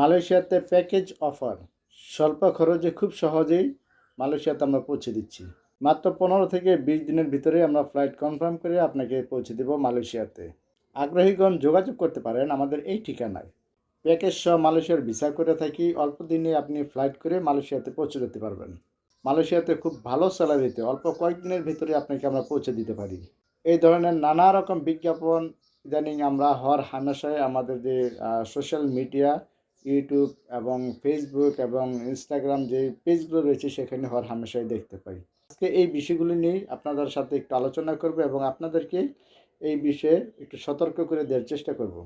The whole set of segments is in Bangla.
মালয়েশিয়াতে প্যাকেজ অফার স্বল্প খরচে খুব সহজেই মালয়েশিয়াতে আমরা পৌঁছে দিচ্ছি। মাত্র পনেরো থেকে বিশ দিনের ভিতরে আমরা ফ্লাইট কনফার্ম করে আপনাকে পৌঁছে দেব মালয়েশিয়াতে। আগ্রহীগণ যোগাযোগ করতে পারেন আমাদের এই ঠিকানায়। প্যাকেজ সহ মালয়েশিয়ার ভিসা করে থাকি, অল্প দিনে আপনি ফ্লাইট করে মালয়েশিয়াতে পৌঁছে যেতে পারবেন। মালয়েশিয়াতে খুব ভালো স্যালারিতে অল্প কয়েকদিনের ভিতরে আপনাকে আমরা পৌঁছে দিতে পারি। এই ধরনের নানা রকম বিজ্ঞাপন, ইদানিং আমরা হর হামেশায় আমাদের যে সোশ্যাল মিডিয়া ইউটিউব এবং ফেসবুক এবং ইনস্টাগ্রাম যে পেজগুলো রয়েছে সেখানে হর হামেশাই দেখতে পাই। আজকে এই বিষয়গুলি নিয়ে আপনাদের সাথে একটু আলোচনা করব এবং আপনাদেরকে এই বিষয়ে একটু সতর্ক করে দেওয়ার চেষ্টা করব।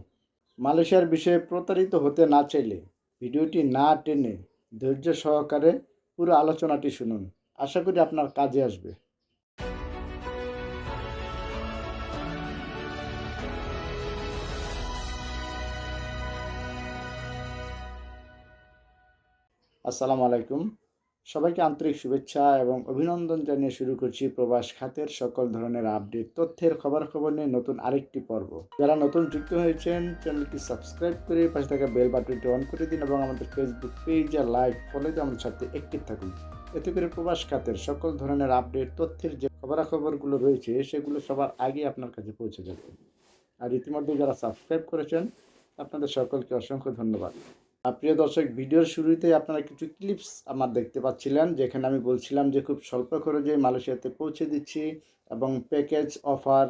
মালয়েশিয়ার বিষয়ে প্রতারিত হতে না চাইলে ভিডিওটি না টেনে ধৈর্য সহকারে পুরো আলোচনাটি শুনুন। আশা করি আপনার কাজে আসবে। আসসালামু আলাইকুম। সবাইকে আন্তরিক শুভেচ্ছা এবং অভিনন্দন জানিয়ে শুরু করছি প্রবাস খাতের সকল ধরনের আপডেট, তথ্যের খবরাখবর নিয়ে নতুন আরেকটি পর্ব। যারা নতুন যুক্ত হয়েছেন, চ্যানেলটি সাবস্ক্রাইব করে পাশে থাকা বেল বাটনটি অন করে দিন এবং আমাদের ফেসবুক পেজে লাইক ফলো দিয়ে আমাদের সাথে অ্যাক্টিভ থাকুন। এতে করে প্রবাস খাতের সকল ধরনের আপডেট, তথ্যের যে খবরাখবরগুলো রয়েছে, সেগুলো সবার আগে আপনার কাছে পৌঁছে যাবে। আর ইতিমধ্যে যারা সাবস্ক্রাইব করেছেন, আপনাদের সকলকে অসংখ্য ধন্যবাদ। প্রিয় দর্শক, ভিডিওর শুরুতেই আপনারা কিছু ক্লিপস আমার দেখতে পাচ্ছিলেন, যেখানে আমি বলছিলাম যে খুব স্বল্প খরচে মালয়েশিয়াতে পৌঁছে দিচ্ছি এবং প্যাকেজ অফার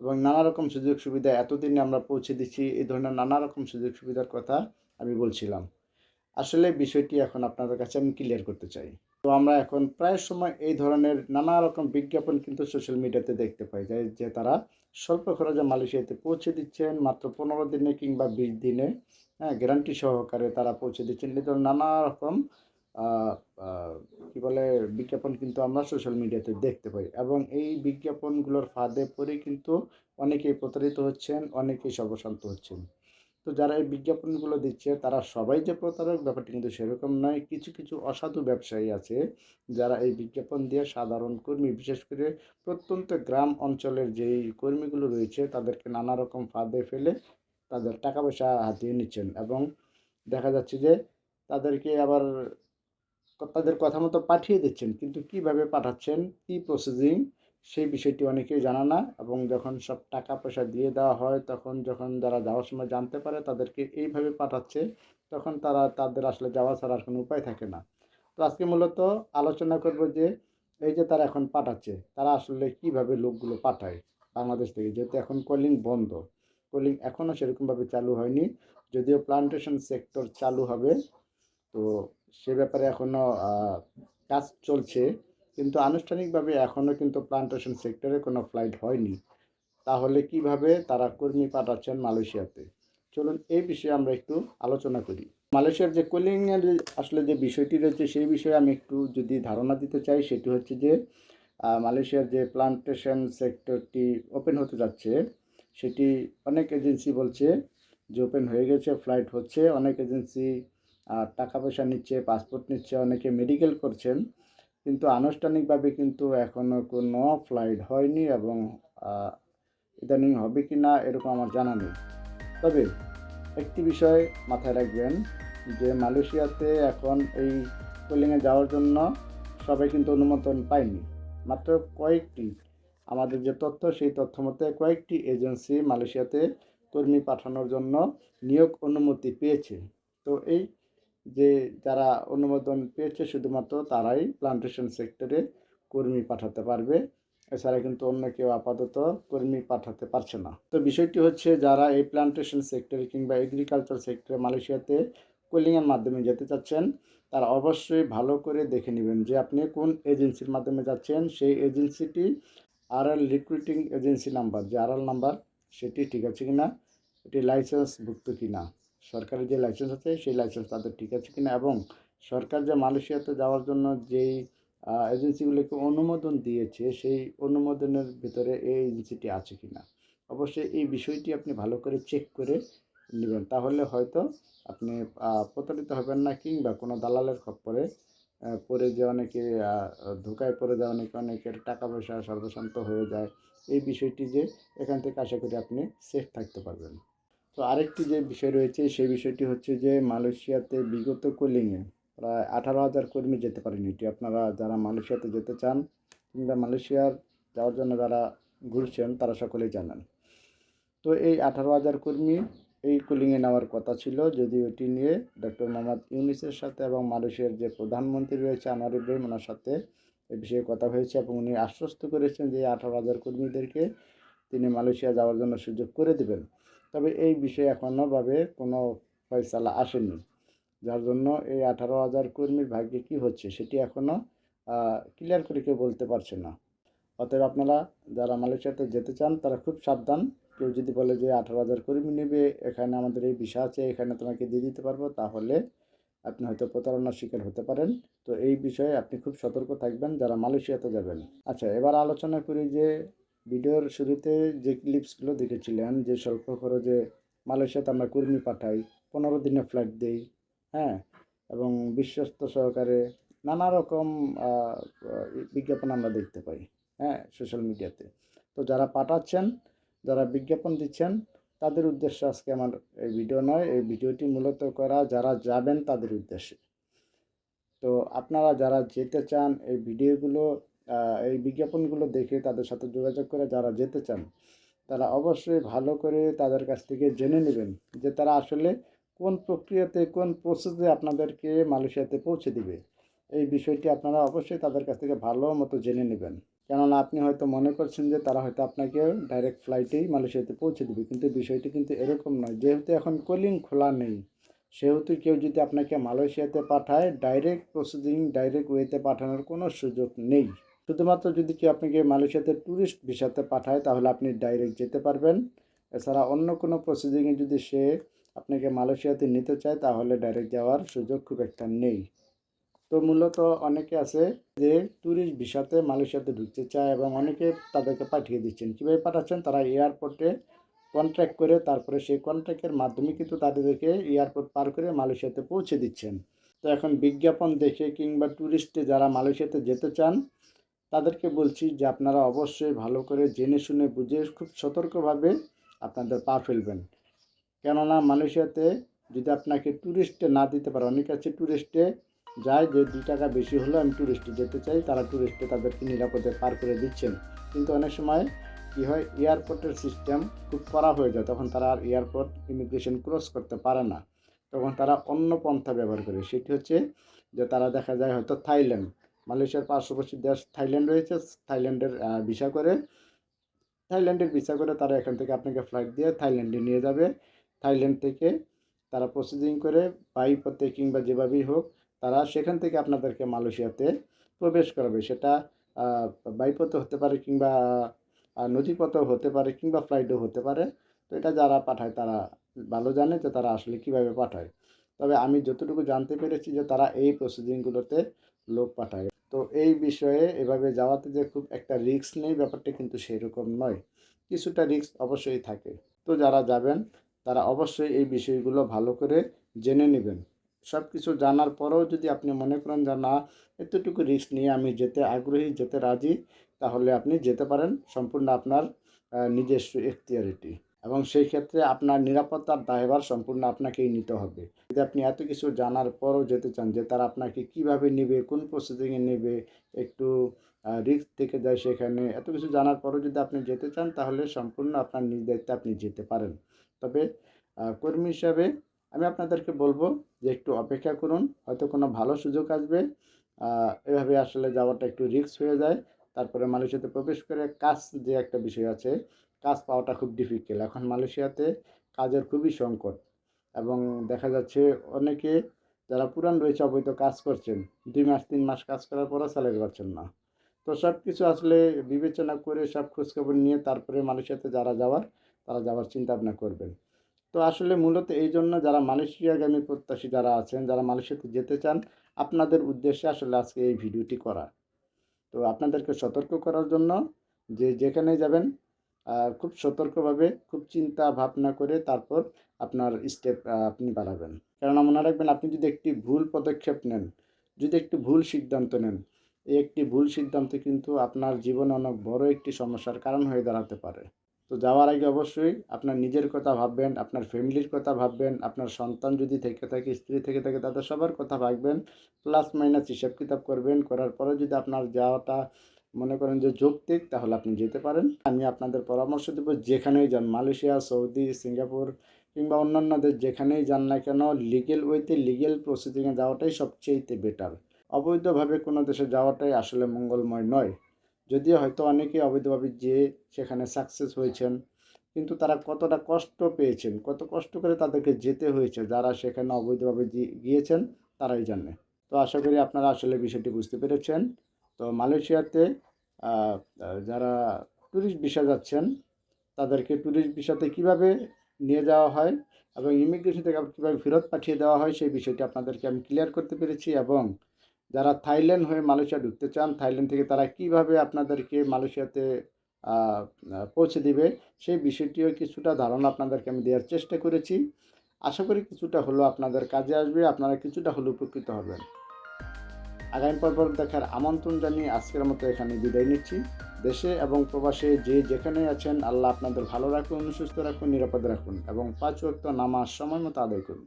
এবং নানা রকম সুযোগ সুবিধা এতদিনে আমরা পৌঁছে দিচ্ছি এই ধরনের নানা রকম সুযোগ সুবিধার কথা আমি বলছিলাম। আসলে বিষয়টি এখন আপনাদের কাছে আমি ক্লিয়ার করতে চাই। তো আমরা এখন প্রায় সময় এই ধরনের নানা রকম বিজ্ঞাপন কিন্তু সোশ্যাল মিডিয়াতে দেখতে পাই, যে যে তারা স্বল্প খরচে মালয়েশিয়াতে পৌঁছে দিচ্ছেন, মাত্র পনেরো দিনে কিংবা বিশ দিনে। হ্যাঁ গ্যারান্টি সহকারে তারা পৌঁছে দিচ্ছেন। ধরনের নানা রকম কী বলে, বিজ্ঞাপন কিন্তু আমরা সোশ্যাল মিডিয়াতে দেখতে পাই। এবং এই বিজ্ঞাপনগুলোর ফাঁদে পড়ে কিন্তু অনেকেই প্রতারিত হচ্ছেন, অনেকেই সর্বশান্ত হচ্ছেন। তো যারা এই বিজ্ঞাপনগুলো দিচ্ছে, তারা সবাই যে প্রতারক, ব্যাপারটি কিন্তু সেরকম নয়। কিছু কিছু অসাধু ব্যবসায়ী আছে যারা এই বিজ্ঞাপন দিয়ে সাধারণ কর্মী, বিশেষ করে প্রত্যন্ত গ্রাম অঞ্চলের যেই কর্মীগুলো রয়েছে, তাদেরকে নানা রকম ফাঁদে ফেলে তাদের টাকা পয়সা হাতিয়ে নিচ্ছেন এবং দেখা যাচ্ছে যে তাদেরকে আবার তাদের কথা মতো পাঠিয়ে দিচ্ছেন। কিন্তু কীভাবে পাঠাচ্ছেন, কি প্রসেসিং সেই বিষয়টি অনেকেই জানা না এবং যখন সব টাকা পয়সা দিয়ে দেওয়া হয়, তখন যখন যারা যাওয়ার সময় জানতে পারে তাদেরকে এইভাবে পাঠাচ্ছে, তখন তারা তাদের আসলে যাওয়া ছাড়ার কোনো উপায় থাকে না। তো আজকে মূলত আলোচনা করব যে এই যে তারা এখন পাঠাচ্ছে, তারা আসলে কীভাবে লোকগুলো পাঠায় বাংলাদেশ থেকে, যেহেতু এখন কলিং বন্ধ। কলিং এখনও সেরকমভাবে চালু হয়নি। যদিও প্লান্টেশন সেক্টর চালু হবে, তো সে ব্যাপারে এখনও কাজ চলছে। কিন্তু আনুষ্ঠানিকভাবে এখনও কিন্তু প্লান্টেশন সেক্টরে কোনো ফ্লাইট হয়নি। তাহলে কীভাবে তারা কর্মী পাঠাচ্ছেন মালয়েশিয়াতে? চলুন এই বিষয়ে আমরা একটু আলোচনা করি। মালয়েশিয়ার যে কলিংয়ের আসলে যে বিষয়টি রয়েছে, সেই বিষয়ে আমি একটু যদি ধারণা দিতে চাই, সেটি হচ্ছে যে মালয়েশিয়ার যে প্লান্টেশন সেক্টরটি ওপেন হতে যাচ্ছে সেটি অনেক এজেন্সি বলছে যে ওপেন হয়ে গেছে, ফ্লাইট হচ্ছে। অনেক এজেন্সি টাকা পয়সা নিচ্ছে, পাসপোর্ট নিচ্ছে, অনেকে মেডিকেল করছেন। কিন্তু আনুষ্ঠানিকভাবে কিন্তু এখনও কোনো ফ্লাইট হয়নি এবং ইদানিং হবে কি না এরকম আমার জানা নেই। তবে একটি বিষয় মাথায় রাখবেন যে মালয়েশিয়াতে এখন এই কোলিংয়ে যাওয়ার জন্য সবাই কিন্তু অনুমোদন পায়নি। মাত্র কয়েকটি আমাদের যে তথ্য, সেই তথ্য মতে কয়েকটি এজেন্সি মালয়েশিয়াতে কর্মী পাঠানোর জন্য নিয়োগ অনুমতি পেয়েছে। তো এই যে যারা অনুমোদন পেয়েছে, শুধুমাত্র তারাই প্লান্টেশন সেক্টরে কর্মী পাঠাতে পারবে। এছাড়া কিন্তু অন্য কেউ আপাতত কর্মী পাঠাতে পারছে না। তো বিষয়টি হচ্ছে, যারা এই প্লান্টেশন সেক্টরে কিংবা এগ্রিকালচার সেক্টরে মালয়েশিয়াতে কুলিংয়ের মাধ্যমে যেতে চাচ্ছেন, তারা অবশ্যই ভালো করে দেখে নেবেন যে আপনি কোন এজেন্সির মাধ্যমে যাচ্ছেন। সেই এজেন্সিটি R L recruiting agency number যে আর এল নাম্বার সেটি ঠিক আছে কি না এটি লাইসেন্সভুক্ত কি না সরকারের যে লাইসেন্স আছে, সেই লাইসেন্স তাদের ঠিক আছে কি না এবং সরকার যে মালয়েশিয়াতে যাওয়ার জন্য যেই এজেন্সিগুলোকে অনুমোদন দিয়েছে, সেই অনুমোদনের ভিতরে এই এজেন্সিটি আছে কি না অবশ্যই এই বিষয়টি আপনি ভালো করে চেক করে নেবেন, তাহলে হয়তো আপনি প্রতারিত হবেন না কিংবা কোনো দালালের খপ্পরে পরে যে অনেকে ধোকায় পড়ে যায়, অনেকে, অনেকের টাকা পয়সা সর্বশান্ত হয়ে যায়। এই বিষয়টি যে এখান থেকে আশা করি আপনি সেফ থাকতে পারবেন। তো আরেকটি যে বিষয় রয়েছে, সেই বিষয়টি হচ্ছে যে মালয়েশিয়াতে বিগত কলিংয়ে প্রায় আঠারো হাজার কর্মী যেতে পারেনি। এটি আপনারা যারা মালয়েশিয়াতে যেতে চান কিংবা মালয়েশিয়ার যাওয়ার জন্য যারা ঘুরছেন, তারা সকলেই জানেন। তো এই আঠারো হাজার কর্মী এই কুলিংয়ে নেওয়ার কথা ছিল। যদি ওটি নিয়ে ডক্টর মোহাম্মদ ইউনিসের সাথে এবং মালয়েশিয়ার যে প্রধানমন্ত্রী রয়েছে আনোয়ার ইব্রাহিম, ওনার সাথে এ বিষয়ে কথা হয়েছে এবং উনি আশ্বস্ত করেছেন যে আঠারো হাজার কর্মীদেরকে তিনি মালয়েশিয়া যাওয়ার জন্য সুযোগ করে দেবেন। তবে এই বিষয়ে এখনোভাবে কোনো ফয়সালা আসেনি। যার জন্য এই আঠারো হাজার কর্মীর ভাগ্যে কী হচ্ছে সেটি এখনও ক্লিয়ার করে কেউ বলতে পারছে না। অতএব আপনারা যারা মালয়েশিয়াতে যেতে চান, তারা খুব সাবধান। কেউ যদি বলে যে আঠারো হাজার কর্মী নেবে, এখানে আমাদের এই বিষয় আছে, এখানে তোমাকে দিয়ে দিতে পারব, তাহলে আপনি হয়তো প্রতারণার শিকার হতে পারেন। তো এই বিষয়ে আপনি খুব সতর্ক থাকবেন যারা মালয়েশিয়াতে যাবেন। আচ্ছা এবার আলোচনা করি যে ভিডিওর শুরুতে যে ক্লিপসগুলো দেখেছিলেন, যে স্বল্প খরচে মালয়েশিয়াতে আমরা কর্মী পাঠাই, পনেরো দিনে ফ্লাইট দেই হ্যাঁ? এবং বিশ্বস্ত সহকারে নানা রকম বিজ্ঞাপন আমরা দেখতে পাই হ্যাঁ? সোশ্যাল মিডিয়াতে তো যারা পাঠাচ্ছেন যারা বিজ্ঞাপন দিচ্ছেন, তাদের উদ্দেশ্যে আজকে আমার এই ভিডিও নয়, এই ভিডিওটি মূলত করা যারা যাবেন তাদের উদ্দেশ্যে। তো আপনারা যারা যেতে চান এই ভিডিওগুলো এই বিজ্ঞাপনগুলো দেখে তাদের সাথে যোগাযোগ করে যারা যেতে চান, তারা অবশ্যই ভালো করে তাদের কাছ থেকে জেনে নেবেন যে তারা আসলে কোন প্রক্রিয়াতে, কোন প্রসেসে আপনাদেরকে মালয়েশিয়াতে পৌঁছে দিবে। এই বিষয়টি আপনারা অবশ্যই তাদের কাছ থেকে ভালো মতো জেনে নেবেন। কেননা আপনি হয়তো মনে করছেন যে তারা হয়তো আপনাকে ডাইরেক্ট ফ্লাইটেই মালয়েশিয়াতে পৌঁছে দেবে, কিন্তু বিষয়টি কিন্তু এরকম নয়। যেহেতু এখন কলিং খোলা নেই, সেহেতু কেউ যদি আপনাকে মালয়েশিয়াতে পাঠায় ডাইরেক্ট প্রসিডিং ডাইরেক্ট ওয়েতে পাঠানোর কোনো সুযোগ নেই। শুধুমাত্র যদি কেউ আপনাকে মালয়েশিয়াতে ট্যুরিস্ট ভিসাতে পাঠায়, তাহলে আপনি ডাইরেক্ট যেতে পারবেন। এছাড়া অন্য কোনো প্রসিডিংয়ে যদি সে আপনাকে মালয়েশিয়াতে নিতে চায়, তাহলে ডাইরেক্ট যাওয়ার সুযোগ খুব একটা নেই। তো মূলত অনেকে আছে যে ট্যুরিস্ট ভিসাতে মালয়েশিয়াতে ঢুকতে চায় এবং অনেকে তাদেরকে পাঠিয়ে দিচ্ছেন। কীভাবে পাঠাচ্ছেন? তারা এয়ারপোর্টে কন্ট্রাক্ট করে, তারপরে সেই কন্ট্রাক্টের মাধ্যমে কিন্তু তাদেরকে এয়ারপোর্ট পার করে মালয়েশিয়াতে পৌঁছে দিচ্ছেন। তো এখন বিজ্ঞাপন দেখে কিংবা ট্যুরিস্টে যারা মালয়েশিয়াতে যেতে চান, তাদেরকে বলছি যে আপনারা অবশ্যই ভালো করে জেনে শুনে বুঝে খুব সতর্কভাবে আপনাদের পা ফেলবেন। কেননা মালয়েশিয়াতে যদি আপনাকে ট্যুরিস্টে না দিতে পারে, অনেক আছে ট্যুরিস্টে যায়, যে দুই টাকা বেশি হলে আমি ট্যুরিস্টে যেতে চাই, তারা ট্যুরিস্টে তাদেরকে নিরাপদে পার করে দিচ্ছেন। কিন্তু অনেক সময় কী হয় এয়ারপোর্টের সিস্টেম খুব কড়া হয়ে যায়, তখন তারা আর এয়ারপোর্ট ইমিগ্রেশন ক্রস করতে পারে না। তখন তারা অন্য পন্থা ব্যবহার করে, সেটি হচ্ছে যে তারা দেখা যায় হয়তো থাইল্যান্ড, মালয়েশিয়ার পার্শ্ববর্তী দেশ থাইল্যান্ড রয়েছে, থাইল্যান্ডের ভিসা করে, থাইল্যান্ডের ভিসা করে তারা এখান থেকে আপনাকে ফ্লাইট দিয়ে থাইল্যান্ডে নিয়ে যাবে। থাইল্যান্ড থেকে তারা প্রসেসিং করে বাই পথে কিংবা যেভাবেই হোক তারা সেখান থেকে আপনাদেরকে মালয়েশিয়াতে প্রবেশ করাবে। সেটা বাইপথে হতে পারে কিংবা আহ, নদীপথেও হতে পারে কিংবা ফ্লাইটও হতে পারে। তো এটা যারা পাঠায় তারা ভালো জানে যে তারা আসলে কীভাবে পাঠায়। তবে আমি যতটুকু জানতে পেরেছি যে তারা এই প্রসিডিংগুলোতে লোক পাঠায়। তো এই বিষয়ে এভাবে যাওয়াতে যে খুব একটা রিস্ক নেই ব্যাপারটা কিন্তু সেরকম নয়। কিছুটা রিস্ক অবশ্যই থাকে। তো যারা যাবেন তারা অবশ্যই এই বিষয়গুলো ভালো করে জেনে নেবেন। সব কিছু জানার পরেও যদি আপনি মনে করেন যে না, এতটুকু রিস্ক নিয়ে আমি যেতে আগ্রহী, যেতে রাজি, তাহলে আপনি যেতে পারেন সম্পূর্ণ আপনার নিজস্ব এখতিয়ারিটি। এবং সেই ক্ষেত্রে আপনার নিরাপত্তার দায়ভার সম্পূর্ণ আপনাকেই নিতে হবে। যদি আপনি এত কিছু জানার পরও যেতে চান যে তারা আপনাকে কীভাবে নেবে, কোন প্রসেসিংয়ে নেবে, একটু রিস্ক থেকে যায় সেখানে, এত কিছু জানার পরও যদি আপনি যেতে চান তাহলে সম্পূর্ণ আপনার নিজ দায়িত্বে আপনি যেতে পারেন। তবে কর্মী হিসাবে আমি আপনাদেরকে বলব যে একটু অপেক্ষা করুন, হয়তো কোনো ভালো সুযোগ আসবে। এভাবে আসলে যাওয়াটা একটু রিস্ক হয়ে যায়। তারপরে মালয়েশিয়াতে প্রবেশ করে কাজ যে একটা বিষয় আছে, কাজ পাওয়াটা খুব ডিফিকাল্ট এখন মালয়েশিয়াতে কাজের খুবই সংকট এবং দেখা যাচ্ছে অনেকে যারা পুরান রয়েছে, অবৈধ কাজ করছেন, দুই মাস, তিন মাস কাজ করার পরও স্যালারি পাচ্ছেন না। তো সব কিছু আসলে বিবেচনা করে সব খোঁজখবর নিয়ে তারপরে মালয়েশিয়াতে যারা যাওয়ার, তারা যাওয়ার চিন্তা ভাবনা করবেন। তো আসলে মূলত এই জন্য যারা মালয়েশিয়াগামী প্রত্যাশী যারা আছেন, যারা মালয়েশিয়াতে যেতে চান, আপনাদের উদ্দেশ্যে আসলে আজকে এই ভিডিওটি করা। তো আপনাদেরকে সতর্ক করার জন্য যে যেখানে যাবেন খুব সতর্কভাবে, খুব চিন্তা ভাবনা করে তারপর আপনার স্টেপ আপনি বাড়াবেন। কেননা মনে রাখবেন, আপনি যদি একটি ভুল পদক্ষেপ নেন, যদি একটি ভুল সিদ্ধান্ত নেন, এই একটি ভুল সিদ্ধান্ত কিন্তু আপনার জীবনে অনেক বড় একটি সমস্যার কারণ হয়ে দাঁড়াতে পারে। তো যাওয়ার আগে অবশ্যই আপনার নিজের কথা ভাববেন, আপনার ফ্যামিলির কথা ভাববেন, আপনার সন্তান যদি থেকে থাকে, স্ত্রী থেকে থাকে, তাদের সবার কথা ভাববেন প্লাস মাইনাস হিসাব কিতাব করবেন, করার পরে যদি আপনার যাওয়াটা মনে করেন যে যৌক্তিক, তাহলে আপনি যেতে পারেন। আমি আপনাদের পরামর্শ দেবো, যেখানেই যান, মালয়েশিয়া, সৌদি, সিঙ্গাপুর কিংবা অন্যান্য দেশ যেখানেই যান না কেন লিগেল ওয়েতে লিগেল প্রসিডিংয়ে যাওয়াটাই সবচেয়ে বেটার অবৈধভাবে কোনো দেশে যাওয়াটাই আসলে মঙ্গলময় নয়। যদিও হয়তো অনেকেই অবৈধভাবে যেয়ে সেখানে সাকসেস হয়েছেন, কিন্তু তারা কতটা কষ্ট পেয়েছেন, কত কষ্ট করে তাদেরকে যেতে হয়েছে, যারা সেখানে অবৈধভাবে গিয়েছেন, তারাই জানে। তো আশা করি আপনারা আসলে বিষয়টি বুঝতে পেরেছেন। তো মালয়েশিয়াতে যারা ট্যুরিস্ট ভিসা যাচ্ছেন, তাদেরকে ট্যুরিস্ট ভিসাতে কীভাবে নিয়ে যাওয়া হয় এবং ইমিগ্রেশন থেকে কীভাবে ফেরত পাঠিয়ে দেওয়া হয়, সেই বিষয়টি আপনাদেরকে আমি ক্লিয়ার করতে পেরেছি এবং যারা থাইল্যান্ড হয়ে মালয়েশিয়া ঢুকতে চান, থাইল্যান্ড থেকে তারা কীভাবে আপনাদেরকে মালয়েশিয়াতে পৌঁছে দিবে, সেই বিষয়টিও কিছুটা ধারণা আপনাদেরকে আমি দেওয়ার চেষ্টা করেছি। আশা করি কিছুটা হলো আপনাদের কাজে আসবে, আপনারা কিছুটা হলো উপকৃত হবেন। আগামী পর্ব দেখার আমন্ত্রণ জানিয়ে আজকের মতো এখানে বিদায় নিচ্ছি। দেশে এবং প্রবাসে যে যেখানে আছেন, আল্লাহ আপনাদের ভালো রাখুন, সুস্থ রাখুন, নিরাপদ রাখুন এবং পাঁচ ওয়াক্ত নামাজ সময় মতো আদায় করুন।